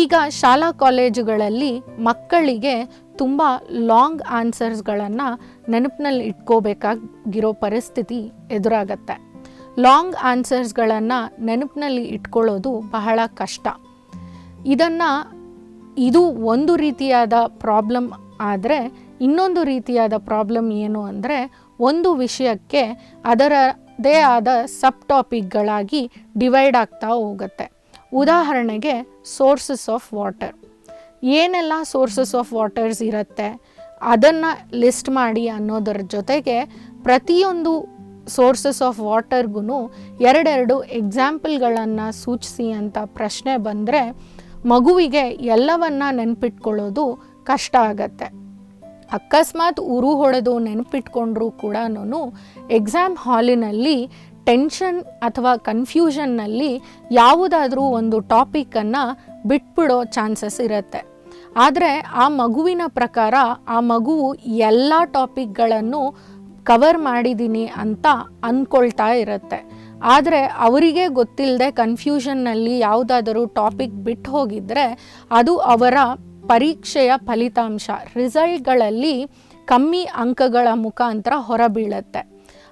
ಈಗ ಶಾಲಾ ಕಾಲೇಜುಗಳಲ್ಲಿ ಮಕ್ಕಳಿಗೆ ತುಂಬ ಲಾಂಗ್ ಆನ್ಸರ್ಸ್ಗಳನ್ನು ನೆನಪಿನಲ್ಲಿ ಇಟ್ಕೋಬೇಕಾಗಿರೋ ಪರಿಸ್ಥಿತಿ ಎದುರಾಗತ್ತೆ. ಲಾಂಗ್ ಆನ್ಸರ್ಸ್ಗಳನ್ನು ನೆನಪಿನಲ್ಲಿ ಇಟ್ಕೊಳ್ಳೋದು ಬಹಳ ಕಷ್ಟ. ಇದನ್ನು ಇದು ಒಂದು ರೀತಿಯಾದ ಪ್ರಾಬ್ಲಮ್ ಆದರೆ ಇನ್ನೊಂದು ರೀತಿಯಾದ ಪ್ರಾಬ್ಲಮ್ ಏನು ಅಂದರೆ ಒಂದು ವಿಷಯಕ್ಕೆ ಅದರದೇ ಆದ ಸಬ್ ಟಾಪಿಕ್ಗಳಾಗಿ ಡಿವೈಡ್ ಆಗ್ತಾ ಹೋಗುತ್ತೆ. ಉದಾಹರಣೆಗೆ ಸೋರ್ಸಸ್ ಆಫ್ ವಾಟರ್ ಏನೆಲ್ಲ ಸೋರ್ಸಸ್ ಆಫ್ ವಾಟರ್ಸ್ ಇರುತ್ತೆ? ಅದನ್ನು ಲಿಸ್ಟ್ ಮಾಡಿ ಅನ್ನೋದರ ಜೊತೆಗೆ ಪ್ರತಿಯೊಂದು ಸೋರ್ಸಸ್ ಆಫ್ ವಾಟರ್ಗೂ ಎರಡೆರಡು ಎಕ್ಸಾಂಪಲ್ಗಳನ್ನು ಸೂಚಿಸಿ ಅಂತ ಪ್ರಶ್ನೆ ಬಂದರೆ ಮಗುವಿಗೆ ಎಲ್ಲವನ್ನ ನೆನಪಿಟ್ಕೊಳ್ಳೋದು ಕಷ್ಟ ಆಗತ್ತೆ. ಅಕಸ್ಮಾತ್ ಉರು ಹೊಡೆದು ನೆನಪಿಟ್ಕೊಂಡ್ರೂ ಕೂಡ ಎಕ್ಸಾಮ್ ಹಾಲಿನಲ್ಲಿ ಟೆನ್ಷನ್ ಅಥವಾ ಕನ್ಫ್ಯೂಷನ್ನಲ್ಲಿ ಯಾವುದಾದ್ರೂ ಒಂದು ಟಾಪಿಕನ್ನು ಬಿಟ್ಬಿಡೋ ಚಾನ್ಸಸ್ ಇರುತ್ತೆ. ಆದರೆ ಆ ಮಗುವಿನ ಪ್ರಕಾರ ಆ ಮಗುವು ಎಲ್ಲ ಟಾಪಿಕ್ಗಳನ್ನು ಕವರ್ ಮಾಡಿದ್ದೀನಿ ಅಂತ ಅಂದ್ಕೊಳ್ತಾ ಇರುತ್ತೆ. ಆದರೆ ಅವರಿಗೆ ಗೊತ್ತಿಲ್ಲದೆ ಕನ್ಫ್ಯೂಷನ್ನಲ್ಲಿ ಯಾವುದಾದರೂ ಟಾಪಿಕ್ ಬಿಟ್ಟು ಹೋಗಿದ್ದರೆ ಅದು ಅವರ ಪರೀಕ್ಷೆಯ ಫಲಿತಾಂಶ, ರಿಸಲ್ಟ್ಗಳಲ್ಲಿ ಕಮ್ಮಿ ಅಂಕಗಳ ಮುಖಾಂತರ ಹೊರಬೀಳುತ್ತೆ.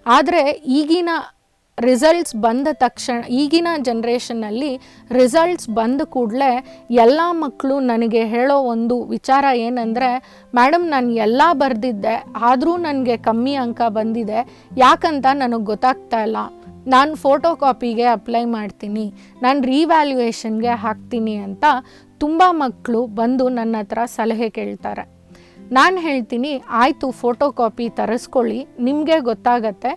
ಆದರೆ ಈಗಿನ ರಿಸಲ್ಟ್ಸ್ ಬಂದ ತಕ್ಷಣ, ಈಗಿನ ಜನ್ರೇಷನ್ನಲ್ಲಿ ರಿಸಲ್ಟ್ಸ್ ಬಂದ ಕೂಡಲೇ ಎಲ್ಲ ಮಕ್ಕಳು ನನಗೆ ಹೇಳೋ ಒಂದು ವಿಚಾರ ಏನಂದರೆ ಮೇಡಮ್ ನಾನು ಎಲ್ಲ ಬರೆದಿದ್ದೆ, ಆದರೂ ನನಗೆ ಕಮ್ಮಿ ಅಂಕ ಬಂದಿದೆ, ಯಾಕಂತ ನನಗೆ ಗೊತ್ತಾಗ್ತಾ ಇಲ್ಲ. ನಾನು ಫೋಟೋ ಕಾಪಿಗೆ ಅಪ್ಲೈ ಮಾಡ್ತೀನಿ, ನಾನು ರೀವ್ಯಾಲ್ಯೂಯೇಷನ್ಗೆ ಹಾಕ್ತೀನಿ ಅಂತ ತುಂಬ ಮಕ್ಕಳು ಬಂದು ನನ್ನ ಹತ್ರ ಸಲಹೆ ಕೇಳ್ತಾರೆ. ನಾನು ಹೇಳ್ತೀನಿ, ಆಯಿತು ಫೋಟೋ ಕಾಪಿ ತರಿಸ್ಕೊಳ್ಳಿ, ನಿಮಗೆ ಗೊತ್ತಾಗತ್ತೆ,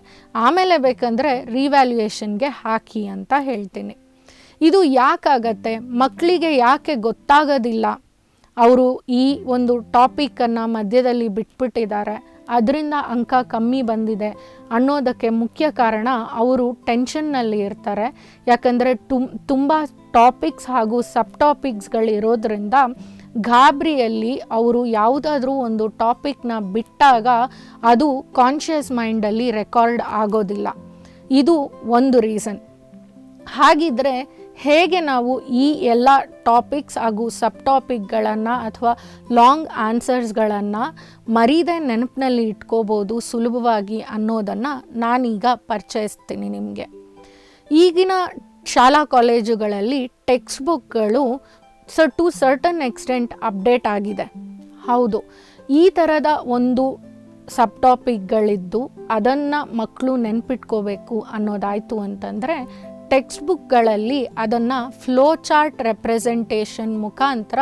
ಆಮೇಲೆ ಬೇಕಂದರೆ ರಿವ್ಯಾಲ್ಯೂಯೇಷನ್ಗೆ ಹಾಕಿ ಅಂತ ಹೇಳ್ತೀನಿ. ಇದು ಯಾಕಾಗತ್ತೆ ಮಕ್ಕಳಿಗೆ ಯಾಕೆ ಗೊತ್ತಾಗೋದಿಲ್ಲ? ಅವರು ಈ ಒಂದು ಟಾಪಿಕ್ಕನ್ನು ಮಧ್ಯದಲ್ಲಿ ಬಿಟ್ಬಿಟ್ಟಿದ್ದಾರೆ, ಅದರಿಂದ ಅಂಕ ಕಮ್ಮಿ ಬಂದಿದೆ ಅನ್ನೋದಕ್ಕೆ ಮುಖ್ಯ ಕಾರಣ ಅವರು ಟೆನ್ಷನ್ನಲ್ಲಿ ಇರ್ತಾರೆ. ಯಾಕಂದರೆ ತುಂಬ ಟಾಪಿಕ್ಸ್ ಹಾಗೂ ಸಬ್ ಟಾಪಿಕ್ಸ್ಗಳಿರೋದ್ರಿಂದ ಗಾಬರಿಯಲ್ಲಿ ಅವರು ಯಾವುದಾದ್ರೂ ಒಂದು ಟಾಪಿಕ್ನ ಬಿಟ್ಟಾಗ ಅದು ಕಾನ್ಷಿಯಸ್ ಮೈಂಡಲ್ಲಿ ರೆಕಾರ್ಡ್ ಆಗೋದಿಲ್ಲ. ಇದು ಒಂದು ರೀಸನ್. ಹಾಗಿದ್ರೆ ಹೇಗೆ ನಾವು ಈ ಎಲ್ಲ ಟಾಪಿಕ್ಸ್ ಹಾಗೂ ಸಬ್ ಟಾಪಿಕ್ಗಳನ್ನು ಅಥವಾ ಲಾಂಗ್ ಆನ್ಸರ್ಸ್ಗಳನ್ನು ಮರೀದೆ ನೆನಪಿನಲ್ಲಿ ಇಟ್ಕೋಬೋದು ಸುಲಭವಾಗಿ ಅನ್ನೋದನ್ನು ನಾನೀಗ ಪರಿಚಯಿಸ್ತೀನಿ ನಿಮಗೆ. ಈಗಿನ ಶಾಲಾ ಕಾಲೇಜುಗಳಲ್ಲಿ ಟೆಕ್ಸ್ಟ್ ಬುಕ್ಗಳು ಸ ಟು ಸರ್ಟನ್ ಎಕ್ಸ್ಟೆಂಟ್ ಅಪ್ಡೇಟ್ ಆಗಿದೆ. ಹೌದು. ಈ ಥರದ ಒಂದು ಸಬ್ ಟಾಪಿಕ್ಗಳಿದ್ದು ಅದನ್ನು ಮಕ್ಕಳು ನೆನ್ಪಿಟ್ಕೋಬೇಕು ಅನ್ನೋದಾಯಿತು ಅಂತಂದರೆ ಟೆಕ್ಸ್ಟ್ ಬುಕ್ಗಳಲ್ಲಿ ಅದನ್ನು ಫ್ಲೋ ಚಾರ್ಟ್ ರೆಪ್ರೆಸೆಂಟೇಷನ್ ಮುಖಾಂತರ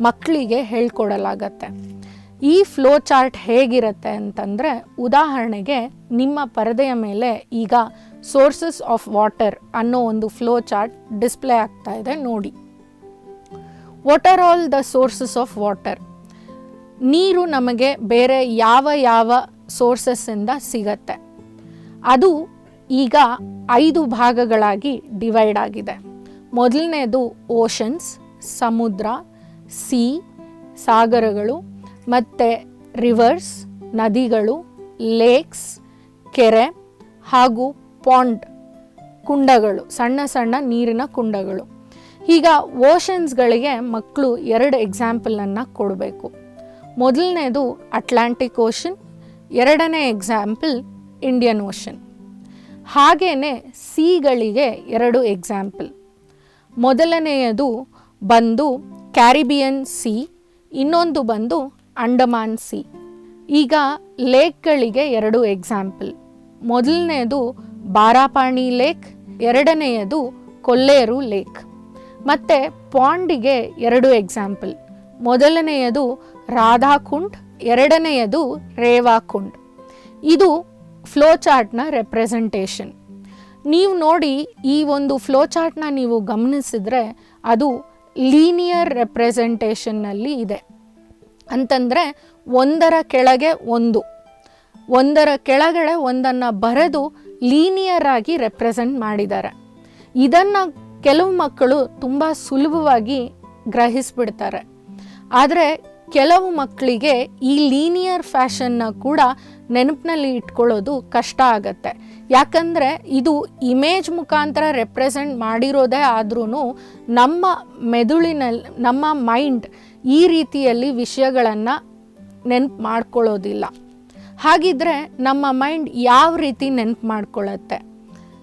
ಮಕ್ಕಳಿಗೆ ಹೇಳ್ಕೊಡಲಾಗತ್ತೆ. ಈ ಫ್ಲೋ ಚಾರ್ಟ್ ಹೇಗಿರುತ್ತೆ ಅಂತಂದರೆ, ಉದಾಹರಣೆಗೆ ನಿಮ್ಮ ಪರದೆಯ ಮೇಲೆ ಈಗ ಸೋರ್ಸಸ್ ಆಫ್ ವಾಟರ್ ಅನ್ನೋ ಒಂದು ಫ್ಲೋ ಚಾರ್ಟ್ ಡಿಸ್ಪ್ಲೇ ಆಗ್ತಾ ಇದೆ ನೋಡಿ. What are all the sources of water ನೀರು ನಮಗೆ ಬೇರೆ ಯಾವ ಯಾವ ಸೋರ್ಸಸ್ಸಿಂದ ಸಿಗತ್ತೆ. ಅದು ಈಗ ಐದು ಭಾಗಗಳಾಗಿ ಡಿವೈಡ್ ಆಗಿದೆ. ಮೊದಲನೇದು ಓಷನ್ಸ್ ಸಮುದ್ರ ಸಿ ಸಾಗರಗಳು, ಮತ್ತು ರಿವರ್ಸ್ ನದಿಗಳು ಲೇಕ್ಸ್ ಕೆರೆ ಹಾಗೂ ಪಾಂಡ್ ಕುಂಡಗಳು, ಸಣ್ಣ ಸಣ್ಣ ನೀರಿನ ಕುಂಡಗಳು. ಈಗ ಓಷನ್ಸ್ಗಳಿಗೆ ಮಕ್ಕಳು ಎರಡು ಎಕ್ಸಾಂಪಲನ್ನು ಕೊಡಬೇಕು. ಮೊದಲನೇದು ಅಟ್ಲಾಂಟಿಕ್ ಓಷನ್ ಎರಡನೇ ಎಕ್ಸಾಂಪಲ್ ಇಂಡಿಯನ್ ಓಷನ್ ಹಾಗೆಯೇ ಸಿಗಳಿಗೆ ಎರಡು ಎಕ್ಸಾಂಪಲ್ ಮೊದಲನೆಯದು ಬಂದು ಕ್ಯಾರಿಬಿಯನ್ ಸಿ ಇನ್ನೊಂದು ಬಂದು ಅಂಡಮಾನ್ ಸಿ ಈಗ ಲೇಕ್ಗಳಿಗೆ ಎರಡು ಎಕ್ಸಾಂಪಲ್ ಮೊದಲನೆಯದು ಬಾರಾಪಾಣಿ ಲೇಕ್ ಎರಡನೆಯದು ಕೊಲ್ಲೇರು ಲೇಕ್ ಮತ್ತು ಪಾಂಡಿಗೆ ಎರಡು ಎಕ್ಸಾಂಪಲ್ ಮೊದಲನೆಯದು ರಾಧಾಕುಂಡ್, ಎರಡನೆಯದು ರೇವಾಕುಂಡ್. ಇದು ಫ್ಲೋ ಚಾರ್ಟ್ನ ರೆಪ್ರೆಸೆಂಟೇಷನ್ ನೀವು ನೋಡಿ ಈ ಒಂದು ಫ್ಲೋ ಚಾರ್ಟ್ನ ನೀವು ಗಮನಿಸಿದ್ರೆ ಅದು ಲೀನಿಯರ್ ರೆಪ್ರೆಸೆಂಟೇಷನ್ನಲ್ಲಿ ಇದೆ. ಅಂತಂದರೆ ಒಂದರ ಕೆಳಗೆ ಒಂದು. ಒಂದರ ಕೆಳಗಡೆ ಒಂದನ್ನು ಬರೆದು ಲೀನಿಯರ್ ಆಗಿ ರೆಪ್ರೆಸೆಂಟ್ ಮಾಡಿದ್ದಾರೆ. ಇದನ್ನು ಕೆಲವು ಮಕ್ಕಳು ತುಂಬ ಸುಲಭವಾಗಿ ಗ್ರಹಿಸ್ಬಿಡ್ತಾರೆ. ಆದರೆ ಕೆಲವು ಮಕ್ಕಳಿಗೆ ಈ ಲೀನಿಯರ್ ಫ್ಯಾಷನ್ನ ಕೂಡ ನೆನಪಿನಲ್ಲಿ ಇಟ್ಕೊಳ್ಳೋದು ಕಷ್ಟ ಆಗತ್ತೆ. ಯಾಕಂದರೆ ಇದು ಇಮೇಜ್ ಮುಖಾಂತರ ರೆಪ್ರೆಸೆಂಟ್ ಮಾಡಿರೋದೇ ಆದ್ರೂ ನಮ್ಮ ಮೆದುಳಿನಲ್ಲಿ ನಮ್ಮ ಮೈಂಡ್ ಈ ರೀತಿಯಲ್ಲಿ ವಿಷಯಗಳನ್ನು ನೆನಪು ಮಾಡ್ಕೊಳ್ಳೋದಿಲ್ಲ. ಹಾಗಿದ್ರೆ ನಮ್ಮ ಮೈಂಡ್ ಯಾವ ರೀತಿ ನೆನಪು ಮಾಡ್ಕೊಳ್ಳುತ್ತೆ?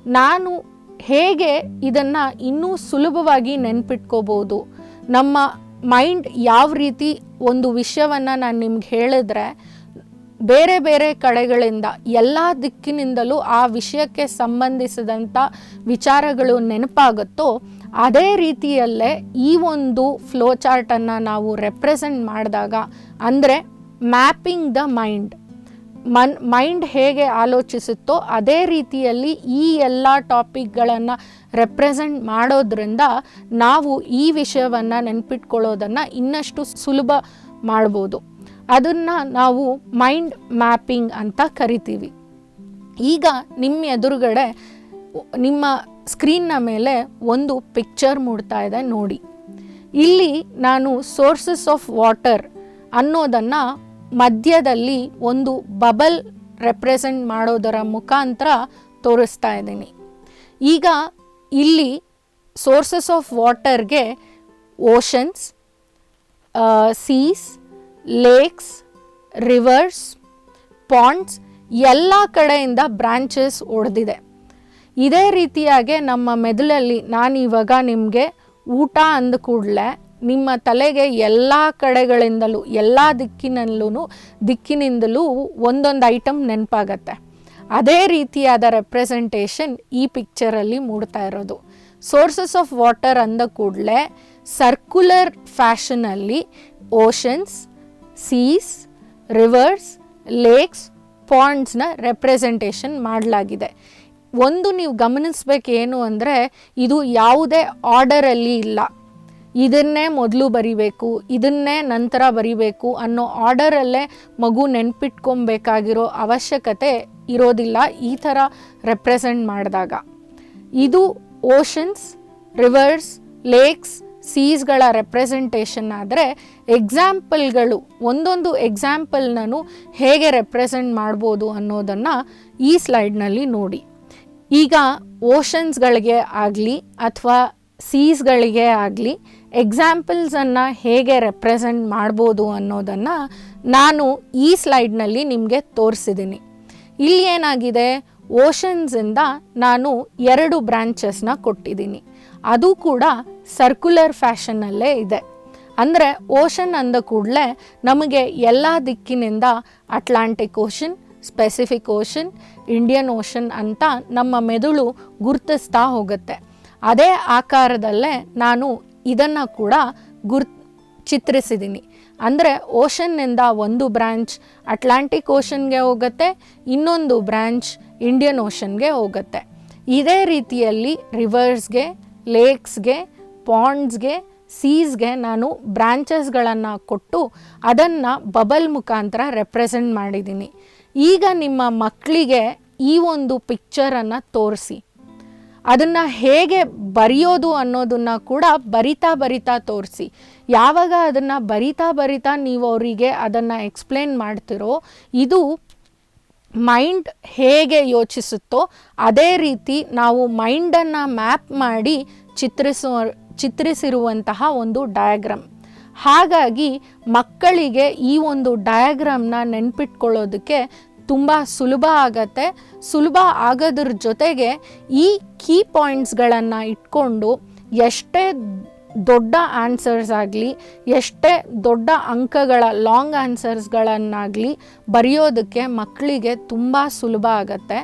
ನಾನು ಹೇಗೆ ಇದನ್ನು ಇನ್ನೂ ಸುಲಭವಾಗಿ ನೆನ್ಪಿಟ್ಕೋಬೋದು? ನಮ್ಮ ಮೈಂಡ್ ಯಾವ ರೀತಿ ಒಂದು ವಿಷಯವನ್ನು ನಾನು ನಿಮ್ಗೆ ಹೇಳಿದ್ರೆ, ಬೇರೆ ಬೇರೆ ಕಡೆಗಳಿಂದ, ಎಲ್ಲ ದಿಕ್ಕಿನಿಂದಲೂ ಆ ವಿಷಯಕ್ಕೆ ಸಂಬಂಧಿಸಿದಂಥ ವಿಚಾರಗಳು ನೆನಪಾಗುತ್ತೋ, ಅದೇ ರೀತಿಯಲ್ಲೇ ಈ ಒಂದು ಫ್ಲೋ ಚಾರ್ಟನ್ನು ನಾವು ರೆಪ್ರೆಸೆಂಟ್ ಮಾಡಿದಾಗ, ಅಂದರೆ ಮ್ಯಾಪಿಂಗ್ ದ ಮೈಂಡ್ ಮನ್ ಮೈಂಡ್ ಹೇಗೆ ಆಲೋಚಿಸುತ್ತೋ ಅದೇ ರೀತಿಯಲ್ಲಿ ಈ ಎಲ್ಲ ಟಾಪಿಕ್ಗಳನ್ನು ರೆಪ್ರೆಸೆಂಟ್ ಮಾಡೋದ್ರಿಂದ ನಾವು ಈ ವಿಷಯವನ್ನು ನೆನ್ಪಿಟ್ಕೊಳ್ಳೋದನ್ನು ಇನ್ನಷ್ಟು ಸುಲಭ ಮಾಡ್ಬೋದು. ಅದನ್ನು ನಾವು ಮೈಂಡ್ ಮ್ಯಾಪಿಂಗ್ ಅಂತ ಕರಿತೀವಿ. ಈಗ ನಿಮ್ಮ ಎದುರುಗಡೆ ನಿಮ್ಮ ಸ್ಕ್ರೀನ್ನ ಮೇಲೆ ಒಂದು ಪಿಕ್ಚರ್ ಮೂಡ್ತಾ ಇದೆ ನೋಡಿ. ಇಲ್ಲಿ ನಾನು ಸೋರ್ಸಸ್ ಆಫ್ ವಾಟರ್ ಅನ್ನೋದನ್ನು ಮಧ್ಯದಲ್ಲಿ ಒಂದು ಬಬಲ್ ರೆಪ್ರೆಸೆಂಟ್ ಮಾಡೋದರ ಮುಖಾಂತರ ತೋರಿಸ್ತಾ ಇದ್ದೀನಿ. ಈಗ ಇಲ್ಲಿ sources of ವಾಟರ್ಗೆ oceans seas, lakes, rivers, ponds ಎಲ್ಲ ಕಡೆಯಿಂದ ಬ್ರಾಂಚಸ್ ಒಡೆದಿದೆ. ಇದೇ ರೀತಿಯಾಗಿ ನಮ್ಮ ಮೆದುಳಲ್ಲಿ ನಾನು ಇವಾಗ ನಿಮಗೆ ಊಟ ಅಂದ ಕೂಡಲೇ ನಿಮ್ಮ ತಲೆಗೆ ಎಲ್ಲ ಕಡೆಗಳಿಂದಲೂ, ಎಲ್ಲ ದಿಕ್ಕಿನಲ್ಲೂ ದಿಕ್ಕಿನಿಂದಲೂ ಒಂದೊಂದು ಐಟಮ್ ನೆನಪಾಗತ್ತೆ. ಅದೇ ರೀತಿಯಾದ ರೆಪ್ರೆಸೆಂಟೇಷನ್ ಈ ಪಿಕ್ಚರಲ್ಲಿ ಮೂಡ್ತಾ ಇರೋದು. ಸೋರ್ಸಸ್ ಆಫ್ ವಾಟರ್ ಅಂದ ಕೂಡಲೇ ಸರ್ಕ್ಯುಲರ್ ಫ್ಯಾಷನಲ್ಲಿ ಓಷನ್ಸ್ ಸೀಸ್ ರಿವರ್ಸ್ ಲೇಕ್ಸ್ ಪಾಂಡ್ಸ್ನ ರೆಪ್ರೆಸೆಂಟೇಷನ್ ಮಾಡಲಾಗಿದೆ. ಒಂದು ನೀವು ಗಮನಿಸ್ಬೇಕೇನು ಅಂದರೆ ಇದು ಯಾವುದೇ ಆರ್ಡರಲ್ಲಿ ಇಲ್ಲ. ಇದನ್ನೇ ಮೊದಲು ಬರಿಬೇಕು, ಇದನ್ನೇ ನಂತರ ಬರಿಬೇಕು ಅನ್ನೋ ಆರ್ಡರಲ್ಲೇ ಮಗು ನೆನ್ಪಿಟ್ಕೊಬೇಕಾಗಿರೋ ಅವಶ್ಯಕತೆ ಇರೋದಿಲ್ಲ ಈ ಥರ ರೆಪ್ರೆಸೆಂಟ್ ಮಾಡಿದಾಗ. ಇದು ಓಷನ್ಸ್ ರಿವರ್ಸ್ ಲೇಕ್ಸ್ ಸೀಸ್ಗಳ ರೆಪ್ರೆಸೆಂಟೇಷನ್ ಆದರೆ ಎಕ್ಸಾಂಪಲ್ಗಳು ಒಂದೊಂದು ಎಕ್ಸಾಂಪಲ್ನೂ ಹೇಗೆ ರೆಪ್ರೆಸೆಂಟ್ ಮಾಡ್ಬೋದು ಅನ್ನೋದನ್ನು ಈ ಸ್ಲೈಡ್ನಲ್ಲಿ ನೋಡಿ. ಈಗ ಓಷನ್ಸ್ಗಳಿಗೆ ಆಗಲಿ ಅಥವಾ ಸೀಸ್ಗಳಿಗೆ ಆಗಲಿ ಎಕ್ಸಾಂಪಲ್ಸನ್ನು ಹೇಗೆ ರೆಪ್ರೆಸೆಂಟ್ ಮಾಡ್ಬೋದು ಅನ್ನೋದನ್ನು ನಾನು ಈ ಸ್ಲೈಡ್ನಲ್ಲಿ ನಿಮಗೆ ತೋರಿಸಿದ್ದೀನಿ ಇಲ್ಲಿ ಏನಾಗಿದೆ? ಓಷನ್ಸಿಂದ ನಾನು ಎರಡು ಬ್ರ್ಯಾಂಚಸ್ನ ಕೊಟ್ಟಿದ್ದೀನಿ ಅದು ಕೂಡ ಸರ್ಕ್ಯುಲರ್ ಫ್ಯಾಷನ್ನಲ್ಲೇ ಇದೆ. ಅಂದರೆ ಓಷನ್ ಅಂದ ಕೂಡಲೇ ನಮಗೆ ಎಲ್ಲ ದಿಕ್ಕಿನಿಂದ Atlantic ocean specific ocean Indian ocean ಅಂತ ನಮ್ಮ ಮೆದುಳು ಗುರುತಿಸ್ತಾ ಹೋಗುತ್ತೆ. ಅದೇ ಆಕಾರದಲ್ಲೇ ನಾನು ಇದನ್ನು ಕೂಡ ಗುರ್ ಚಿತ್ರಿಸಿದ್ದೀನಿ ಅಂದರೆ ಓಷನ್ನಿಂದ ಒಂದು ಬ್ರ್ಯಾಂಚ್ ಅಟ್ಲಾಂಟಿಕ್ ಓಷನ್ಗೆ ಹೋಗುತ್ತೆ, ಇನ್ನೊಂದು ಬ್ರ್ಯಾಂಚ್ ಇಂಡಿಯನ್ ಓಷನ್ಗೆ ಹೋಗುತ್ತೆ. ಇದೇ ರೀತಿಯಲ್ಲಿ ರಿವರ್ಸ್ಗೆ, ಲೇಕ್ಸ್ಗೆ, ಪಾಂಡ್ಸ್ಗೆ, ಸೀಸ್ಗೆ ನಾನು ಬ್ರ್ಯಾಂಚಸ್ಗಳನ್ನು ಕೊಟ್ಟು ಅದನ್ನು ಬಬಲ್ ಮುಖಾಂತರ ರೆಪ್ರೆಸೆಂಟ್ ಮಾಡಿದ್ದೀನಿ ಈಗ ನಿಮ್ಮ ಮಕ್ಕಳಿಗೆ ಈ ಒಂದು ಪಿಕ್ಚರನ್ನು ತೋರಿಸಿ. ಅದನ್ನು ಹೇಗೆ ಬರೆಯೋದು ಅನ್ನೋದನ್ನು ಕೂಡ ಬರಿತಾ ಬರಿತಾ ತೋರಿಸಿ. ಯಾವಾಗ ಅದನ್ನು ಬರಿತಾ ಬರಿತಾ ನೀವು ಅವರಿಗೆ ಅದನ್ನು ಎಕ್ಸ್ಪ್ಲೇನ್ ಮಾಡ್ತಿರೋ, ಇದು ಮೈಂಡ್ ಹೇಗೆ ಯೋಚಿಸುತ್ತೋ, ಅದೇ ರೀತಿ ನಾವು ಮೈಂಡನ್ನು ಮ್ಯಾಪ್ ಮಾಡಿ ಚಿತ್ರಿಸುವ ಚಿತ್ರಿಸಿರುವಂತಹ ಒಂದು ಡಯಾಗ್ರಾಮ್ ಹಾಗಾಗಿ ಮಕ್ಕಳಿಗೆ ಈ ಒಂದು ಡಯಾಗ್ರಾಮ್ನ ನೆನ್ಪಿಟ್ಕೊಳ್ಳೋದಕ್ಕೆ ತುಂಬ ಸುಲಭ ಆಗತ್ತೆ. ಸುಲಭ ಆಗೋದ್ರ ಜೊತೆಗೆ ಈ ಕೀ ಪಾಯಿಂಟ್ಸ್ಗಳನ್ನು ಇಟ್ಕೊಂಡು ಎಷ್ಟೇ ದೊಡ್ಡ ಆನ್ಸರ್ಸ್ ಆಗಲಿ, ಎಷ್ಟೇ ದೊಡ್ಡ ಅಂಕಗಳ ಲಾಂಗ್ ಆನ್ಸರ್ಸ್ಗಳನ್ನಾಗಲಿ ಬರೆಯೋದಕ್ಕೆ ಮಕ್ಕಳಿಗೆ ತುಂಬ ಸುಲಭ ಆಗತ್ತೆ.